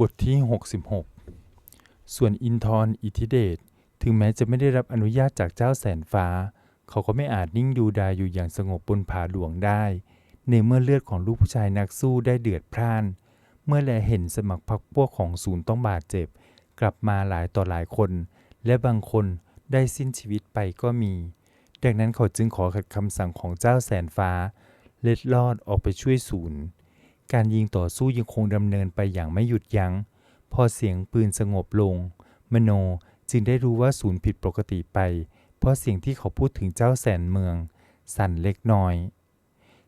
บทที่ 66 ส่วนอินทร์อิทธิเดชถึงแม้จะไม่ได้รับอนุญาตจากเจ้าแสนฟ้า เขาก็ไม่อาจนิ่งดูดายอยู่อย่างสงบบนผาหลวงได้ ในเมื่อเลือดของลูกผู้ชายนักสู้ได้เดือดพร่าน เมื่อแลเห็นสมัครพรรคพวกของศูนย์ต้องบาดเจ็บ กลับมาหลายต่อหลายคน และบางคนได้สิ้นชีวิตไปก็มี ดังนั้นเขาจึงขอขัดคำสั่งของเจ้าแสนฟ้า เล็ดลอดออกไปช่วยศูนย์ การยิงต่อสู้ยังคงดำเนินไปอย่างไม่หยุดยัง้ง พอเสียงปืนสงบลง มโนจึงได้รู้ว่าศูนย์ผิดปกติไป เพราะเสียงที่เขาพูดถึงเจ้าแสนเมือง สั่นเล็กน้อย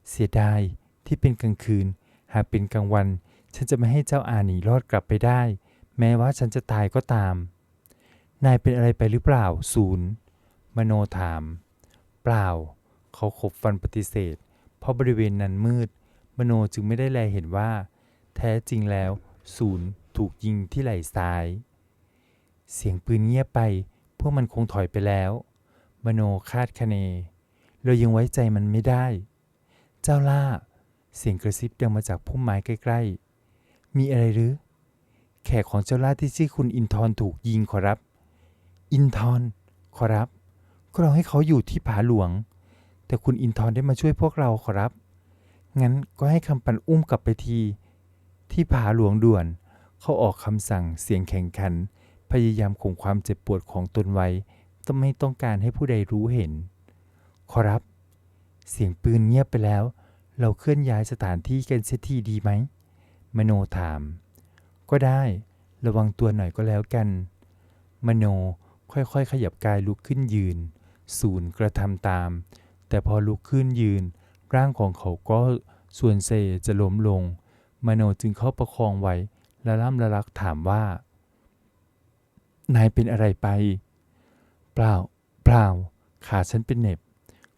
เสียดายที่เป็นกลางคืน หากเป็นกลางวัน ฉันจะไม่ให้เจ้าอาหนีรอดกลับไปได้ แม้ว่าฉันจะตายก็ตาม นายเป็นอะไรไปหรือเปล่า ศูนย์ มโนถาม เปล่า เขาขบฟันปฏิเสธ เพราะบริเวณนั้นมืด มโนจึงไม่ได้แลเห็นว่า แท้จริงแล้ว ศูนย์ถูกยิงที่ไหล่ซ้าย เสียงปืนเงียบไป พวกมันคงถอยไปแล้ว มโนคาดคะเน เรายังไว้ใจมันไม่ได้ เจ้าล่า เสียงกระซิบดังมาจากพุ่มไม้ใกล้ ๆ มีอะไรหรือ แขกของเจ้าล่าที่ชื่อคุณอินทร์ถูกยิงขอรับ อินทร์ขอรับ ก็เราให้เขาอยู่ที่ผาหลวง แต่คุณอินทร์ได้มาช่วยพวกเราขอรับ งั้นก็ให้คำปันอุ้มกลับไปที ที่ผาหลวงด่วน เขาออกคำสั่งเสียงแข่งขัน พยายามข่มความเจ็บปวดของตนไว้ต้องไม่ต้องการให้ผู้ใดรู้เห็น ขอรับ เสียงปืนเงียบไปแล้ว เราเคลื่อนย้ายสถานที่กันเสียทีดีไหม มโนถาม ก็ได้ ระวังตัวหน่อยก็แล้วกัน มโนค่อยๆ ขยับกายลุกขึ้นยืน ศูนย์กระทำตาม แต่พอลุกขึ้นยืน ร่างของเขาก็ส่วนเซจะล้มลง มโนจึงเข้าประคองไว้และล่ำละลักถามว่า นายเป็นอะไรไป เปล่า เปล่า ขาฉันเป็นเน็บ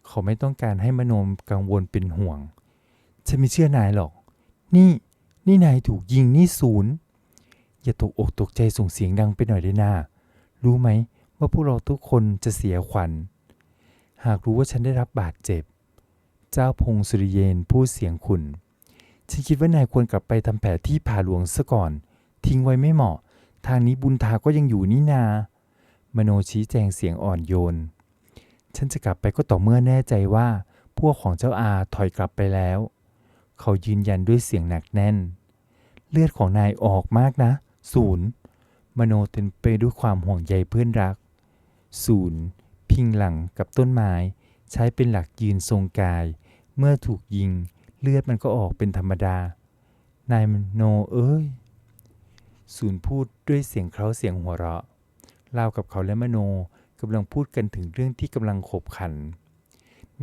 เขาไม่ต้องการให้มโนกังวลเป็นห่วง ฉันไม่เชื่อนายหรอก นี่ นี่นายถูกยิงนี่ศูนย์ อย่าตกอกตกใจส่งเสียงดังไปหน่อยได้นารู้ไหมว่าพวกเราทุกคนจะเสียขวัญ หากรู้ว่าฉันได้รับบาดเจ็บ เจ้าพงสุริเยนพูดเสียงขุนฉันคิดว่านายควรกลับไปทำแผลที่ผาหลวงซะก่อน ทิ้งไว้ไม่เหมาะ ทางนี้บุญทาก็ยังอยู่นี่นา มโนชี้แจงเสียงอ่อนโยน ฉันจะกลับไปก็ต่อเมื่อแน่ใจว่า พวกของเจ้าอาถอยกลับไปแล้ว เขายืนยันด้วยเสียงหนักแน่น เลือดของนายออกมากนะ ศูนย์ มโนเต็มไปด้วยความห่วงใยเพื่อนรัก ศูนย์ พิงหลังกับต้นไม้ ใช้เป็นหลักยืนทรงกาย เมื่อถูกยิงเลือดมันก็ออกเป็นธรรมดา นายมโนเอ้ย ศูนย์พูดด้วยเสียงเคร้าเสียงหัวเราะราวกับเขาและมโนกำลังพูดกันถึงเรื่องที่กำลังขบขัน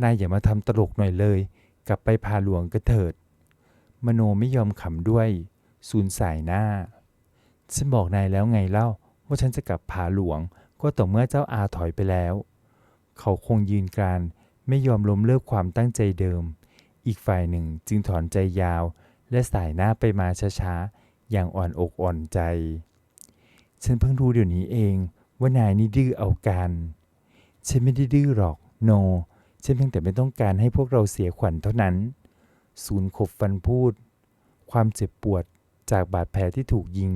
นายอย่ามาทำตลกหน่อยเลย กลับไปพาหลวงกันเถิด มโนไม่ยอมขำด้วย ศูนย์สายหน้า ฉันบอกนายแล้วไงเล่า ว่าฉันจะกลับผาหลวงก็ต่อเมื่อเจ้าอาถอยไปแล้ว เขาคงยืนกราน ไม่ยอมล้มเลิกความตั้งใจเดิม อีกฝ่ายหนึ่งจึงถอนใจยาว และสายหน้าไปมาช้าๆ อย่างอ่อนอกอ่อนใจ ฉันเพิ่งรู้เดี๋ยวนี้เองว่านายนี่ดื้อเอาการ ฉันไม่ได้ดื้อหรอก โนฉันเพียงแต่ไม่ต้องการให้พวกเราเสียขวัญเท่านั้น ศูนย์ขบฟันพูด ความเจ็บปวดจากบาดแผลที่ถูกยิง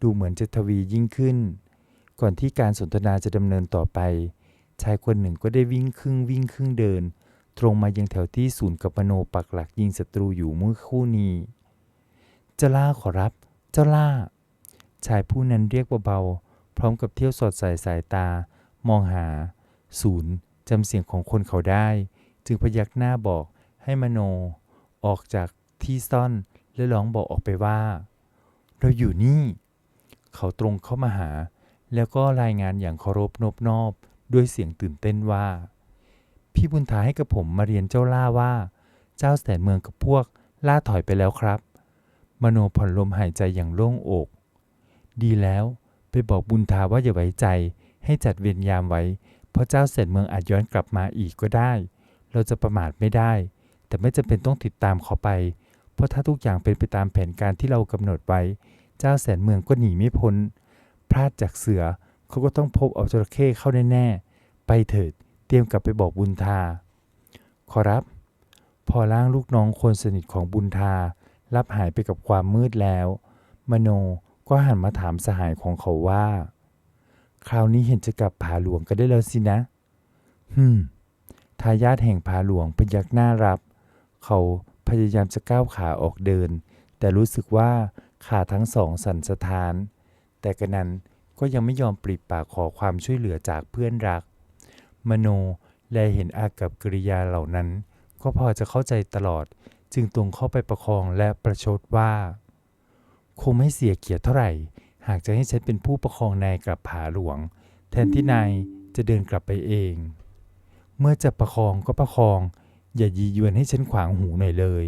ดูเหมือนจะทวียิ่งขึ้น ก่อนที่การสนทนาจะดำเนินต่อไป ชายคนหนึ่งก็ได้วิ่งครึ่งวิ่งครึ่งเดิน ตรงมายังแถวที่ศูนย์กับมโนปักหลักยิงศัตรูอยู่เมื่อคู่นี้เจ้าล่าขอรับ เจ้าล่า ชายผู้นั้นเรียกเบาๆพร้อมกับเที่ยวสอดใส่สายตา มองหา ศูนย์จำเสียงของคนเขาได้ จึงพยักหน้าบอกให้มโน ออกจากที่ซ่อนและร้องบอกออกไปว่า เราอยู่นี่ เขาตรงเข้ามาหา แล้วก็รายงานอย่างเคารพนบนอบ ด้วยเสียงตื่นเต้นว่า พี่บุญทาให้กับผมมาเรียนเจ้าล่าว่า เจ้าแสนเมืองกับพวกล่าถอยไปแล้วครับ มโนผ่อนลมหายใจอย่างโล่งอก ดีแล้วไปบอกบุญทาว่าอย่าไว้ใจ ให้จัดเวรยามไว้ เพราะเจ้าแสนเมืองอาจย้อนกลับมาอีกก็ได้ เราจะประมาทไม่ได้ แต่ไม่จำเป็นต้องติดตามเขาไป เพราะถ้าทุกอย่างเป็นไปตามแผนการที่เรากำหนดไว้ เจ้าแสนเมืองก็หนีไม่พ้น พลาดจากเสือ เขาก็ต้องพบเอาจระเข้เข้าแน่ๆ ไปเถิด เตรียมกลับไปบอกบุญทา ขอรับ พอร่างลูกน้องคนสนิทของบุญทา รับหายไปกับความมืดแล้ว มโนก็หันมาถามสหายของเขาว่า คราวนี้เห็นจะกลับผาหลวงกันได้แล้วสินะ ฮึมทายาทแห่งผาหลวงพยักหน้ารับ เขาพยายามจะก้าวขาออกเดิน แต่รู้สึกว่าขาทั้งสองสั่นสะท้าน แต่กระนั้น ก็ยังไม่ยอมปริปากขอความช่วยเหลือจากเพื่อนรัก มโนแลเห็นอากับกิริยาเหล่านั้น ก็พอจะเข้าใจตลอด จึงตรงเข้าไปประคองและประชดว่า คงไม่เสียเกียรติเท่าไหร่ หากจะให้ฉันเป็นผู้ประคองนายกลับผาหลวง แทนที่นายจะเดินกลับไปเอง เมื่อจะประคองก็ประคอง อย่ายียวนให้ฉันขวางหูหน่อยเลย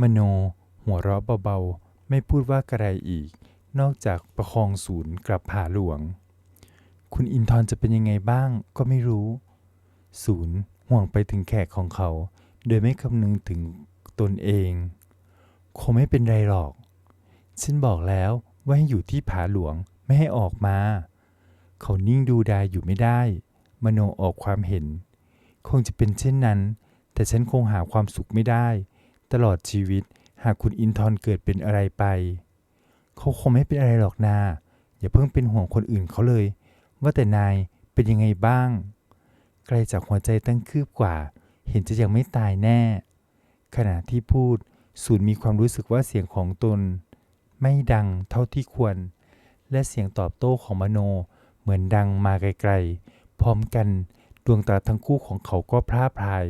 มโน หัวเราะเบาๆ ไม่พูดว่ากระไรอีก นอกจากประคองศูนย์กลับผาหลวง คุณอินทร์จะเป็นยังไงบ้างก็ไม่รู้ ศูนย์ห่วงไปถึงแขกของเขา โดยไม่คำนึงถึงตนเอง คงไม่เป็นไรหรอก ฉันบอกแล้วว่าให้อยู่ที่ผาหลวงไม่ให้ออกมา เขานิ่งดูดายอยู่ไม่ได้ มโนออกความเห็น คงจะเป็นเช่นนั้น แต่ฉันคงหาความสุขไม่ได้ ตลอดชีวิตหากคุณอินทร์เกิดเป็นอะไรไป เขาคงไม่เป็นอะไรหรอกนา อย่าเพิ่งเป็นห่วงคนอื่นเขาเลย ว่าแต่นายเป็นยังไงบ้าง ไกลจากหัวใจตั้งคืบกว่า เห็นจะยังไม่ตายแน่ ขณะที่พูดศูนย์มีความรู้สึกว่าเสียงของตน ไม่ดังเท่าที่ควร และเสียงตอบโต้ของมโนเหมือนดังมาไกลๆ พร้อมกันดวงตาทั้งคู่ของเขาก็พร่าพราย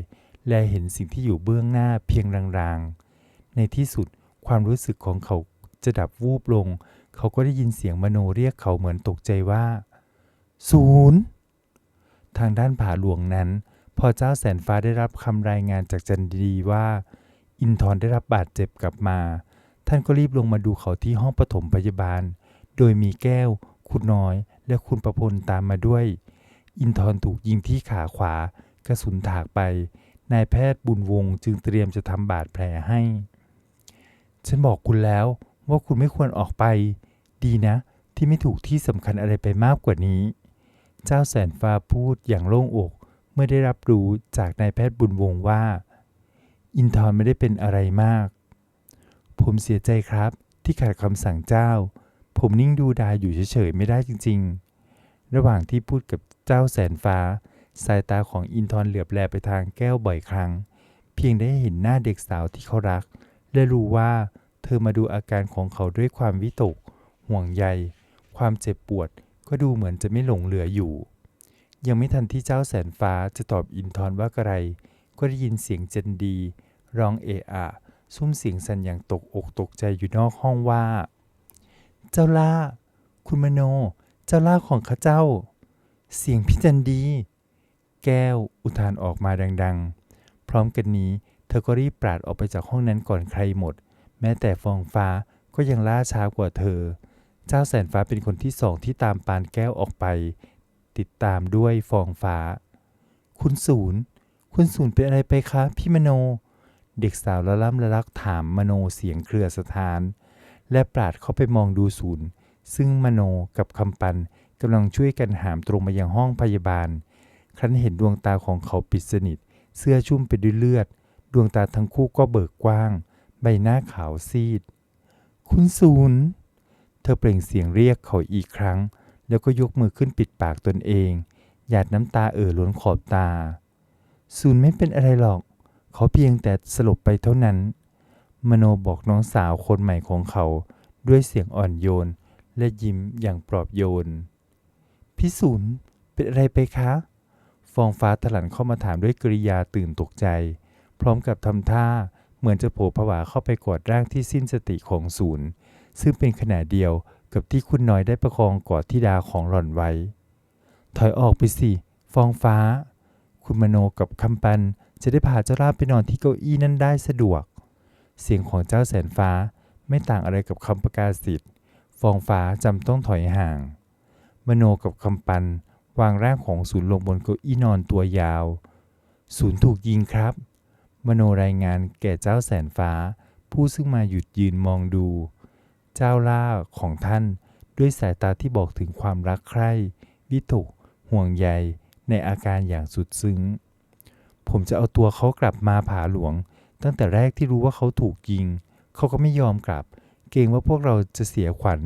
และเห็นสิ่งที่อยู่เบื้องหน้าเพียงรางๆ ในที่สุดความรู้สึกของเขา จะดับวูบลง เขาก็ได้ยินเสียงมโนเรียกเขาเหมือนตกใจว่า ศูนย์ ทางด้านผาหลวงนั้น พอเจ้าแสนฟ้าได้รับคำรายงานจากจันดีว่า อินทร์ได้รับบาดเจ็บกลับมา ท่านก็รีบลงมาดูเขาที่ห้องปฐมพยาบาล โดยมีแก้ว คุณน้อย และคุณประพลตามมาด้วย อินทร์ถูกยิงที่ขาขวากระสุนถากไป นายแพทย์บุญวงศ์จึงเตรียมจะทำบาดแผลให้ ฉันบอกคุณแล้ว ว่าคุณไม่ควรออกไป ดีนะ ที่ไม่ถูกที่สำคัญอะไรไปมากกว่านี้ เจ้าแสนฟ้าพูดอย่างโล่งอก เมื่อได้รับรู้จากนายแพทย์บุญวงศ์ว่า อินทร์ไม่ได้เป็นอะไรมาก ผมเสียใจครับ ที่ขัดคำสั่งเจ้า ผมนิ่งดูดายอยู่เฉยๆไม่ได้จริง ๆ ระหว่างที่พูดกับเจ้าแสนฟ้า สายตาของอินทร์เหลือบแลไปทางแก้วบ่อยครั้ง เพียงได้เห็นหน้าเด็กสาวที่เขารัก และรู้ว่า เธอมาดูอาการของเขาด้วยความวิตก ห่วงใย ความเจ็บปวด ก็ดูเหมือนจะไม่หลงเหลืออยู่ ยังไม่ทันที่เจ้าแสนฟ้าจะตอบอินทร์ว่าอะไร ก็ได้ยินเสียงเจนดี ร้องเอะอะซุ้มเสียงสั่นอย่างตกอกตกใจอยู่นอกห้องว่า เจ้าล่า คุณมโน เจ้าล่าของข้าเจ้า เสียงพี่จันดี แก้วอุทานออกมาดัง ๆ พร้อมกันนี้ เธอก็รีบปราดออกไปจากห้องนั้นก่อนใครหมด แม้แต่ฟองฟ้าก็ยังล่าช้ากว่าเธอ เจ้าแสนฟ้าเป็นคนที่สองที่ตามปานแก้วออกไป ติดตามด้วยฟองฟ้า คุณศูนย์ คุณศูนย์เป็นอะไรไปคะพี่มโน เด็กสาวละล่ำละลักถามมโนเสียงเครือสถาน และปราดเข้าไปมองดูศูนย์ ซึ่งมโนกับคำปันกำลังช่วยกันหามตรงมายังห้องพยาบาล ครั้นเห็นดวงตาของเขาปิดสนิท เสื้อชุ่มไปด้วยเลือด ดวงตาทั้งคู่ก็เบิกกว้าง ใบหน้าขาวซีด คุณศูนย์ เธอเปล่งเสียงเรียกเขาอีกครั้ง แล้วก็ยกมือขึ้นปิดปากตนเอง หยาดน้ำตาเอ่อล้นขอบตา ศูนย์ไม่เป็นอะไรหรอก เขาเพียงแต่สลบไปเท่านั้น มโนบอกน้องสาวคนใหม่ของเขา ด้วยเสียงอ่อนโยน และยิ้มอย่างปลอบโยน พี่ศูนย์เป็นอะไรไปคะ ฟองฟ้าถลันเข้ามาถามด้วยกริยาตื่นตกใจ พร้อมกับทำท่า เหมือนจะโผล่ผวาเข้าไปกอดร่างที่สิ้นสติของศูนย์ ซึ่งเป็นขนาดเดียวกับที่คุณน้อยได้ประคองกอดทิดาของหล่อนไว้ ถอยออกไปสิฟองฟ้า คุณมโนกับคำปันจะได้พาเจ้าลาบไปนอนที่เก้าอี้นั้นได้สะดวก เสียงของเจ้าแสนฟ้าไม่ต่างอะไรกับคำประกาศสิทธิ์ฟองฟ้าจำต้องถอยห่าง มโนกับคำปันวางร่างของศูนย์ลงบนเก้าอี้นอนตัวยาว ศูนย์ถูกยิงครับ มโนรายงานแก่เจ้าแสนฟ้า ผู้ซึ่งมาหยุดยืนมองดู เจ้าล่าของท่านด้วยสายตาที่บอกถึงความรักใคร่วิตกห่วงใยในอาการอย่างสุดซึ้ง ผมจะเอาตัวเขากลับมาผาหลวง ตั้งแต่แรกที่รู้ว่าเขาถูกยิง เขาก็ไม่ยอมกลับแกกรงว่าพวกเราจะเสียขวัญ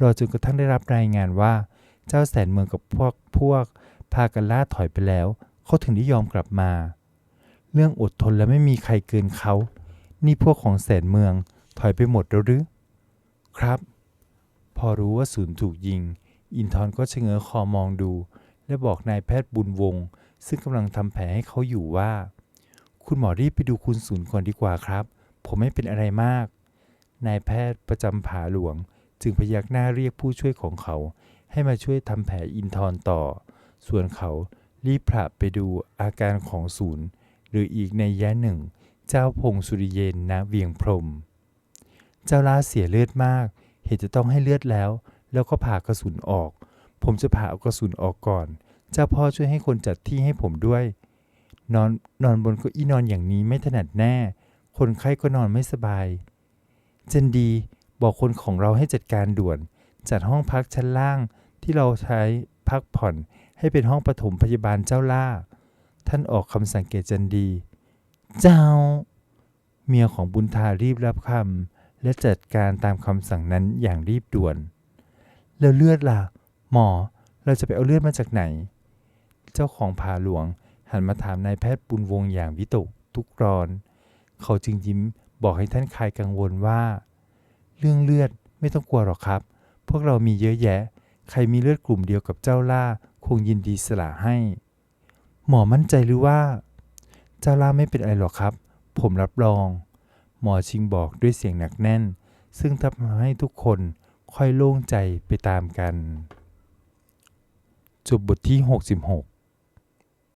รอจนกระทั่งได้รับรายงานว่า เจ้าแสนเมืองกับพวกพวก พากันล่าถอยไปแล้ว เขาถึงได้ยอมกลับมา เรื่องอดทนและไม่มีใครเกินเขา นี่พวกของแสนเมืองถอยไปหมดแล้วหรือ ครับ พอรู้ว่าศูนย์ถูกยิง อินทร์ก็ชะเง้อคอมองดู และบอกนายแพทย์บุญวงศ์ซึ่งกำลังทำแผลให้เขาอยู่ว่า คุณหมอรีบไปดูคุณศูนย์ก่อนดีกว่าครับ ผมไม่เป็นอะไรมาก นายแพทย์ประจำผาหลวง จึงพยักหน้าเรียกผู้ช่วยของเขา ให้มาช่วยทำแผลอินทร์ต่อ ส่วนเขารีบพระไปดูอาการของศูนย์ หรืออีกในแย่หนึ่ง เจ้าพงสุริเยนณเวียงพรม เจ้าล่าเสียเลือดมาก เหตุจะต้องให้เลือดแล้ว แล้วก็ผ่ากระสุนออก ผมจะผ่าเอากระสุนออกก่อน เจ้าพ่อช่วยให้คนจัดที่ให้ผมด้วย นอนนอนบนเก้าอี้นอนอย่างนี้ไม่ถนัดแน่ คนไข้ก็นอนไม่สบาย เจนดีบอกคนของเราให้จัดการด่วน จัดห้องพักชั้นล่างที่เราใช้พักผ่อนให้เป็นห้องปฐมพยาบาลเจ้าล่า ท่านออกคำสั่งเกจันดี เจ้า เมียของบุญทารีบรับคำและจัดการตามคำสั่งนั้นอย่างรีบด่วน แล้วเลือดล่ะ หมอเราจะไปเอาเลือดมาจากไหน เจ้าของผาหลวงหันมาถามนายแพทย์บุญวงอย่างวิตกทุกข์ร้อน เขาจึงยิ้มบอกให้ท่านคลายกังวลว่า เรื่องเลือดไม่ต้องกลัวหรอกครับ พวกเรามีเยอะแยะ ใครมีเลือดกลุ่มเดียวกับเจ้าล่าคงยินดีสละให้ หมอมั่นใจหรือว่าเจ้าล่าไม่เป็นอะไรหรอกครับ ผมรับรอง หมอชิงบอกด้วยเสียงหนักแน่น ซึ่งทำให้ทุกคนค่อยโล่งใจไปตามกัน จบบทที่ 66